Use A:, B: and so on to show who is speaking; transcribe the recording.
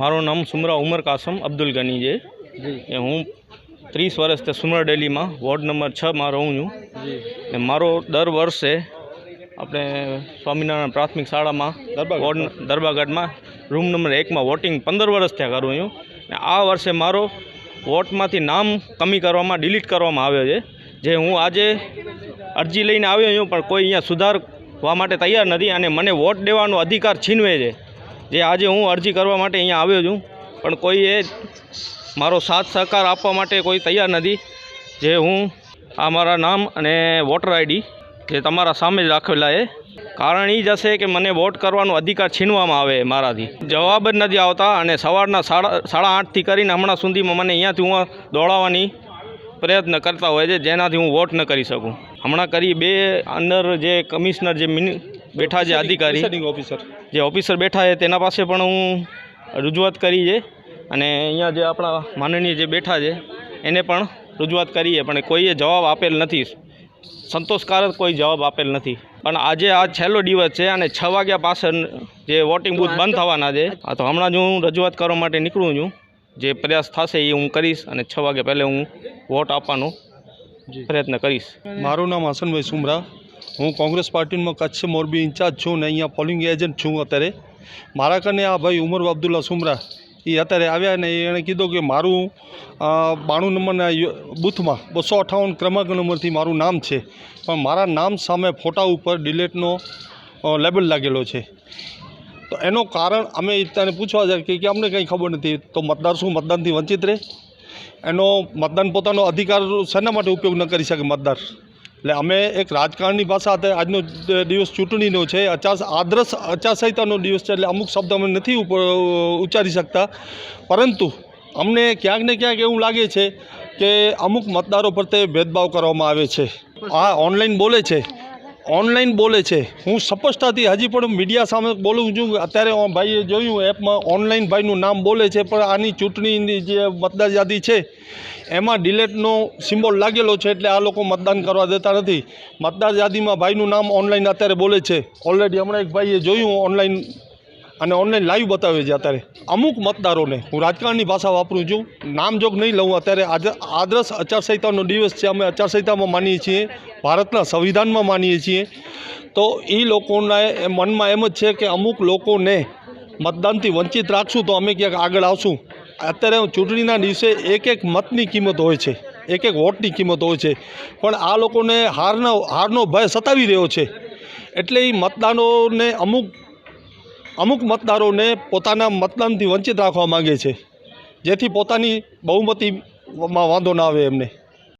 A: મારું નામ સુમરા ઉમર કાસમ અબ્દુલ ગની છે. એ હું ત્રીસ વર્ષથી સુમરા ડેલીમાં વોર્ડ નંબર છમાં રહું છું. ને મારો દર વર્ષે આપણે સ્વામિનારાયણ પ્રાથમિક શાળામાં. વોર્ડ દરબાગઢમાં રૂમ નંબર એકમાં વોટિંગ પંદર વર્ષ થયા કરું છું. ને આ વર્ષે મારો વોટમાંથી નામ કમી કરવામાં ડિલીટ કરવામાં આવ્યો છે. જે હું આજે અરજી લઈને આવ્યો છું પણ કોઈ અહીંયા સુધારવા માટે તૈયાર નથી અને મને વોટ દેવાનો અધિકાર છીનવે છે. જે આજે હું અરજી કરવા માટે અહીંયા આવ્યો છું, પણ કોઈએ મારો સાથ સહકાર આપવા માટે કોઈ તૈયાર નથી. જે હું આ મારા નામ અને વોટર આઈડી જે તમારા સામે જ રાખેલા એ કારણ એ જ હશે કે મને વોટ કરવાનો અધિકાર છીનવામાં આવે મારાથી. જવાબ જ નથી આવતા અને સવારના સાડા સાડા આઠથી કરીને હમણાં સુધીમાં મને અહીંયાથી હું દોડાવવાની પ્રયત્ન કરતા હોય છે, જેનાથી હું વોટ ન કરી શકું. હમણાં કરી બે અંદર જે કમિશનર, જે મિનિ બેઠા છે અધિકારી.
B: ઓફિસર
A: જે ઓફિસર બેઠા છે તેના પાસે પણ હું રજૂઆત કરી છે. અને અહીંયા જે આપણા માનનીય જે બેઠા છે એને પણ રજૂઆત કરી છે. પણ કોઈએ જવાબ આપેલ નથી. સંતોષકારક કોઈ જવાબ આપેલ નથી. પણ આજે આ છેલ્લો દિવસ છે અને છ વાગ્યા પાછળ જે વોટિંગ બૂથ બંધ થવાના છે આ તો હમણાં જ હું રજૂઆત કરવા માટે નીકળું છું. જે પ્રયાસ થશે એ હું કરીશ અને છ વાગ્યા પહેલાં હું વોટ આપવાનો પ્રયત્ન કરીશ.
B: મારું નામ હસનભાઈ સુમરા. હું કોંગ્રેસ પાર્ટીમાં કચ્છ મોરબી ઇન્ચાર્જ છું ને અહીંયા પોલિંગ એજન્ટ છું અત્યારે. મારા કને આ ભાઈ ઉમર અબ્દુલ્લા સુમરા એ અત્યારે આવ્યા ને એણે કીધું કે મારું બાણું નંબરના બૂથમાં બસો અઠ્ઠાવન ક્રમાંક નંબરથી મારું નામ છે. પણ મારા નામ સામે ફોટા ઉપર ડિલેટનો લેબલ લાગેલો છે. તો એનું કારણ અમે તને પૂછવા જાય કે અમને કંઈ ખબર નથી. તો મતદાર શું મતદાનથી વંચિત રહે? એનો મતદાન પોતાનો અધિકાર શેના માટે ઉપયોગ ન કરી શકે મતદાર. એટલે અમે એક રાજકારણની ભાષા હતા આજનો દિવસ ચૂંટણીનો છે. આચાર આદર્શ આચારસંહિતાનો દિવસ છે એટલે અમુક શબ્દ અમે નથી ઉચ્ચારી શકતા. પરંતુ અમને ક્યાંક ને ક્યાંક એવું લાગે છે કે અમુક મતદારો પ્રત્યે ભેદભાવ કરવામાં આવે છે. આ ઓનલાઈન બોલે છે. ઓનલાઈન બોલે છે. હું સ્પષ્ટતાથી હજી પણ મીડિયા સામે બોલું છું. અત્યારે ભાઈએ જોયું, એપમાં ઓનલાઈન ભાઈનું નામ બોલે છે, પણ આની ચૂંટણીની જે મતદાર યાદી છે, એમાં ડિલેટનો સિમ્બોલ લાગેલો છે, એટલે આ લોકો મતદાન કરવા દેતા નથી. મતદાર યાદીમાં ભાઈનું નામ ઓનલાઈન અત્યારે બોલે છે. ઓલરેડી હમણાં એક ભાઈએ જોયું, ઓનલાઈન અને ઓનલાઈન લાઈવ બતાવે છે અત્યારે. અમુક મતદારોને, હું રાજકારણની ભાષા વાપરું છું નામજોગ નહીં લઉં, અત્યારે આદર્શ આચારસંહિતાનો દિવસ છે, અમે આચારસંહિતામાં માનીએ છીએ, ભારતના સંવિધાનમાં માનીએ છીએ. તો એ લોકોના મનમાં એમ જ છે કે અમુક લોકોને મતદાનથી વંચિત રાખશું તો અમે ક્યાંક આગળ આવશું. અત્યારે ચૂંટણીના દિવસે એક એક મતની કિંમત હોય છે, એક એક વોટની કિંમત હોય છે, પણ આ લોકોને હારનો હારનો ભય સતાવી રહ્યો છે. એટલે એ મતદાનોને અમુક અમુક મતદારોને પોતાના મતદાનથી વંચિત રાખવા માગે છે. જેથી પોતાની બહુમતીમાં વાંધો ના આવે એમને.